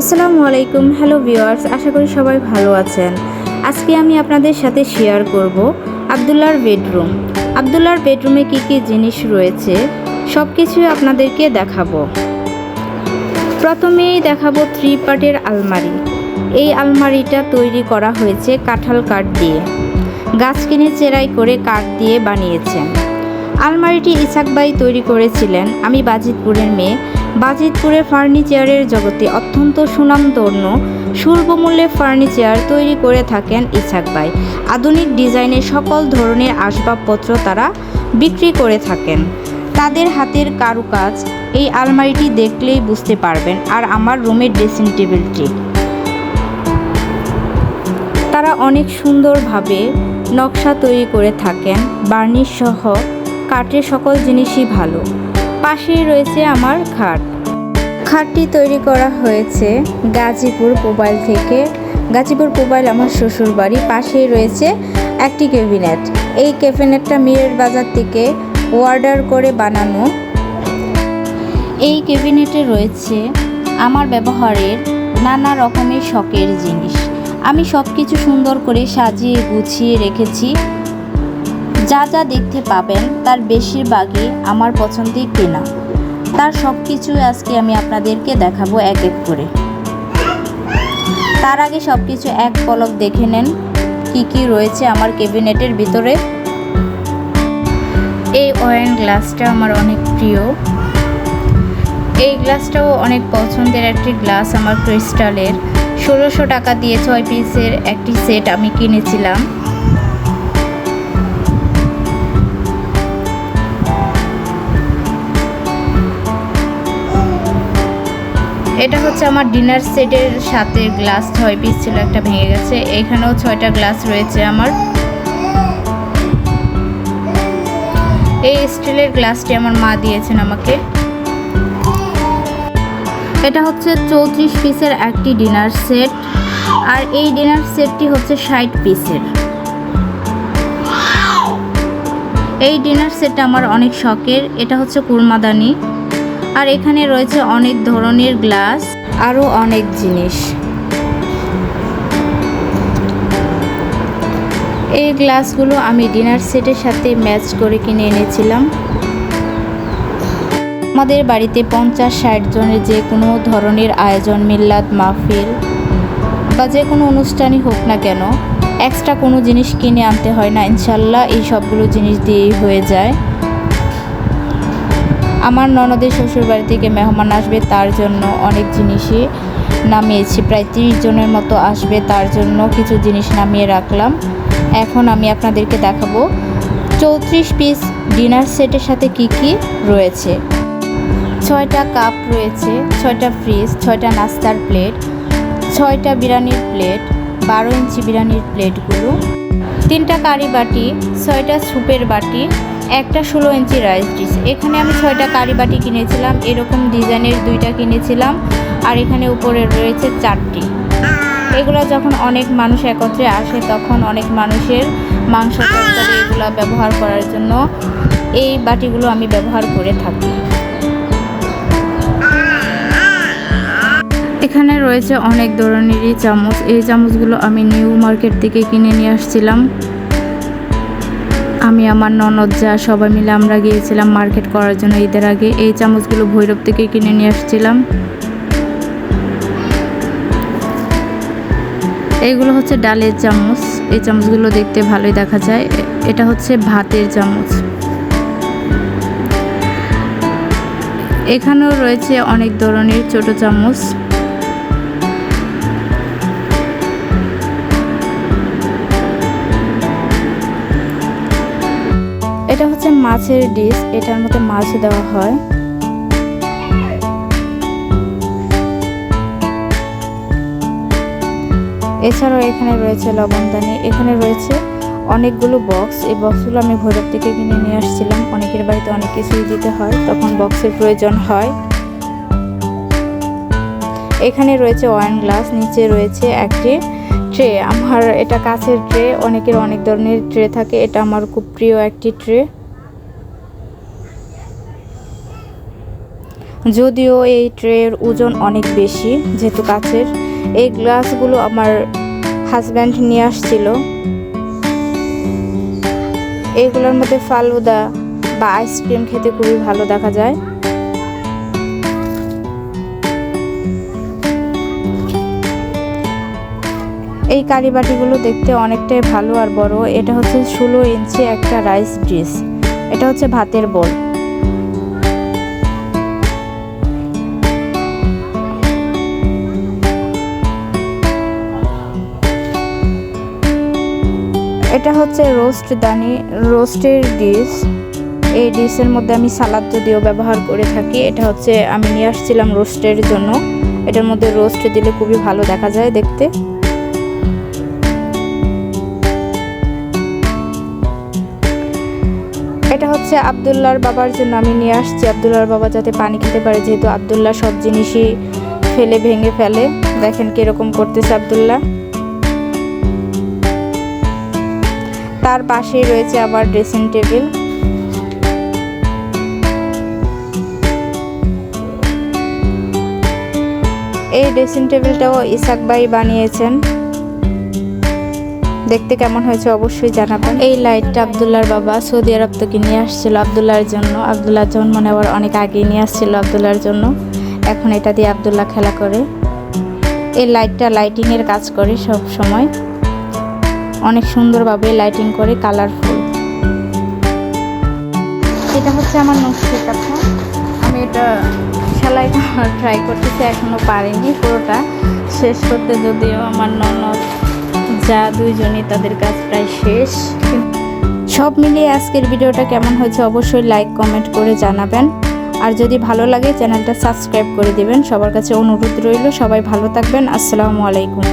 আসসালামু আলাইকুম, hello viewers, আশা করি সবাই ভালো আছেন। আজকে আমি আপনাদের সাথে শেয়ার করব আবদুল্লার বেডরুম। আবদুল্লার বেডরুমে কি কি জিনিস রয়েছে সব কিছুই আপনাদেরকে দেখাবো। প্রথমেই দেখাবো থ্রি পার্টের আলমারি। এই আলমারিটা তৈরি করা হয়েছে কাঁঠাল কাঠ দিয়ে। গাছ কিনে চেরাই করে কাঠ দিয়ে বানিয়েছেন। আলমারিটি ইসাকবাই তৈরি করেছিলেন, আমি বাজিতপুরের মেয়ে। বাজিতপুরের ফার্নিচারের জগতে অত্যন্ত সুনাম সুনামধন্য স্বল্পমূল্যে ফার্নিচার তৈরি করে থাকেন ইসাক ভাই। আধুনিক ডিজাইনের সকল ধরনের আসবাবপত্র তারা বিক্রি করে থাকেন। তাদের হাতের কারুকাজ এই আলমারিটি দেখলেই বুঝতে পারবেন, আর আমার রুমের ড্রেসিং টেবিলটি। তারা অনেক সুন্দরভাবে নকশা তৈরি করে থাকেন, বার্নিশ সহ কাঠের সকল জিনিসই ভালো। পাশেই রয়েছে আমার খাট। খাটটি তৈরি করা হয়েছে গাজীপুর মোবাইল থেকে। গাজীপুর মোবাইল আমার শ্বশুর বাড়ি পাশেই রয়েছে একটি ক্যাবিনেট। এই ক্যাবিনেটটা মিরের বাজার থেকে অর্ডার করে বানানো। এই ক্যাবিনেটে রয়েছে আমার ব্যবহারের নানা রকমের শখের জিনিস। আমি সব কিছু সুন্দর করে সাজিয়ে গুছিয়ে রেখেছি। যা যা দেখতে পাবেন, তার বেশিরভাগই আমার পছন্দের কেনা। তার সব কিছু আজকে আমি আপনাদেরকে দেখাবো এক এক করে। তার আগে সব কিছু এক পলক দেখে নেন, কি কি রয়েছে আমার ক্যাবিনেটের ভিতরে। এই ওয়াইন গ্লাসটা আমার অনেক প্রিয়। এই গ্লাসটাও অনেক পছন্দের একটি গ্লাস আমার ক্রিস্টালের। ষোলোশো টাকা দিয়ে ছয় পিসের একটি সেট আমি কিনেছিলাম। এটা হচ্ছে আমার ডিনার সেটের সাথে গ্লাস ছয় পিস ছিল, একটা ভেঙে গেছে। এখানেও ছয়টা গ্লাস রয়েছে আমার। এই স্টিলের গ্লাসটি আমার মা দিয়েছেন আমাকে। এটা হচ্ছে চৌত্রিশ পিসের একটি ডিনার সেট, আর এই ডিনার সেটটি হচ্ছে ষাট পিসের। এই ডিনার সেটটা আমার অনেক শখের। এটা হচ্ছে কুরমাদানি। আর এখানে রয়েছে অনেক ধরনের গ্লাস, আরও অনেক জিনিস। এই গ্লাসগুলো আমি ডিনার সেটের সাথে ম্যাচ করে কিনে এনেছিলাম। আমাদের বাড়িতে পঞ্চাশ ষাট জনের যে কোনো ধরনের আয়োজন মিল্লাদ মাহফিল বা যে কোনো অনুষ্ঠানই হোক না কেন এক্সট্রা কোনো জিনিস কিনে আনতে হয় না। ইনশাল্লাহ এই সবগুলো জিনিস দিয়েই হয়ে যায়। আমার ননদের শ্বশুর বাড়ি থেকে মেহমান আসবে, তার জন্য অনেক জিনিসই নামিয়েছি। প্রায় তিরিশ জনের মতো আসবে, তার জন্য কিছু জিনিস নামিয়ে রাখলাম। এখন আমি আপনাদেরকে দেখাবো চৌত্রিশ পিস ডিনার সেটের সাথে কি কি রয়েছে। ছয়টা কাপ রয়েছে, ছয়টা ফ্রিজ, ছয়টা নাস্তার প্লেট, ছয়টা বিরিয়ানির প্লেট, বারো ইঞ্চি বিরিয়ানির প্লেটগুলো, তিনটা কারি বাটি, ছয়টা স্যুপের বাটি একটা ষোলো ইঞ্চি রাইস ডিশ এখানে আমি ছয়টা কারি বাটি কিনেছিলাম, এরকম ডিজাইনের দুইটা কিনেছিলাম, আর এখানে উপরে রয়েছে চারটি। এগুলো যখন অনেক মানুষ একত্রে আসে, তখন অনেক মানুষের মাংস তরকারি এগুলো ব্যবহার করার জন্য এই বাটিগুলো আমি ব্যবহার করে থাকি। এখানে রয়েছে অনেক ধরনেরই চামচ। এই চামচগুলো আমি নিউ মার্কেট থেকে কিনে নিয়ে আসছিলাম। আমি, আমার ননদ, যা সবাই মিলে আমরা গিয়েছিলাম মার্কেট করার জন্য ঈদের আগে, এই চামচগুলো ভৈরব থেকে কিনে নিয়ে আসছিলাম। এইগুলো হচ্ছে ডালের চামচ। এই চামচগুলো দেখতে ভালোই দেখা যায়। এটা হচ্ছে ভাতের চামচ। এখানেও রয়েছে অনেক ধরনের ছোট চামচ। মাছের ডিশ, এটার মধ্যে মাছ দেওয়া হয়। এছাড়াও এখানে রয়েছে লবণদানি এখানে রয়েছে অনেকগুলো বক্স এই বক্সগুলো আমি ভৈরব থেকে কিনে নিয়ে আসছিলাম। অনেকের বাড়িতে অনেক কিছুই দিতে হয়, তখন বক্সের প্রয়োজন হয়। এখানে রয়েছে ওয়াইন গ্লাস নিচে রয়েছে একটি ট্রে আমার এটা কাছের ট্রে অনেকের অনেক ধরনের ট্রে থাকে। এটা আমার খুব প্রিয় একটি ট্রে যদিও এই ট্রের ওজন অনেক বেশি, যেহেতু কাচের। এই গ্লাসগুলো আমার হাজব্যান্ড নিয়ে আসছিল। এগুলোর মধ্যে ফালুদা বা আইসক্রিম খেতে খুবই ভালো দেখা যায়। এই কারিবাটিগুলো দেখতে অনেকটাই ভালো আর বড়। এটা হচ্ছে ষোলো ইঞ্চি একটা রাইস ডিশ এটা হচ্ছে ভাতের বোল এটা হচ্ছে রোস্ট দানি, রোস্টের ডিশ। এই ডিশের মধ্যে আমি সালাদ যদিও ব্যবহার করে থাকি, এটা হচ্ছে আমি নিয়ে আসছিলাম রোস্টের জন্য। এটার মধ্যে রোস্ট দিলে খুবই ভালো দেখা যায় দেখতে। এটা হচ্ছে আবদুল্লার বাবার জন্য আমি নিয়ে আসছি। আবদুল্লার বাবা যাতে পানি খেতে পারে, যেহেতু আবদুল্লাহ সব জিনিসই ফেলে, ভেঙে ফেলে। দেখেন কীরকম করতেছে আবদুল্লাহ। তার পাশেই রয়েছে আবার ড্রেসিং টেবিল এই ড্রেসিং টেবিলটাও ইসাক ভাই বানিয়েছেন। দেখতে কেমন হয়েছে অবশ্যই জানাবেন। এই লাইটটা আবদুল্লার বাবা সৌদি আরব থেকে নিয়ে আসছিল আবদুল্লার জন্য। আবদুল্লার জন্ম নেওয়ার অনেক আগেই নিয়ে আসছিল আবদুল্লার জন্য। এখন এটা দিয়ে আবদুল্লাহ খেলা করে। এই লাইটটা লাইটিংয়ের কাজ করে সব সময় অনেক সুন্দরভাবে লাইটিং করে কালারফুল এটা হচ্ছে আমার নকশি কাঁথা আমি এটা সেলাই ট্রাই করতেছি এখনও পারিনি পুরোটা। শেষ করতে যদিও আমার ননদ, যা দুইজনই তাদের কাজ প্রায় শেষ। সব মিলিয়ে আজকের ভিডিওটা কেমন হয়েছে অবশ্যই লাইক কমেন্ট করে জানাবেন। আর যদি ভালো লাগে, চ্যানেলটা সাবস্ক্রাইব করে দিবেন। সবার কাছে অনুরোধ রইল, সবাই ভালো থাকবেন। আসসালামু আলাইকুম।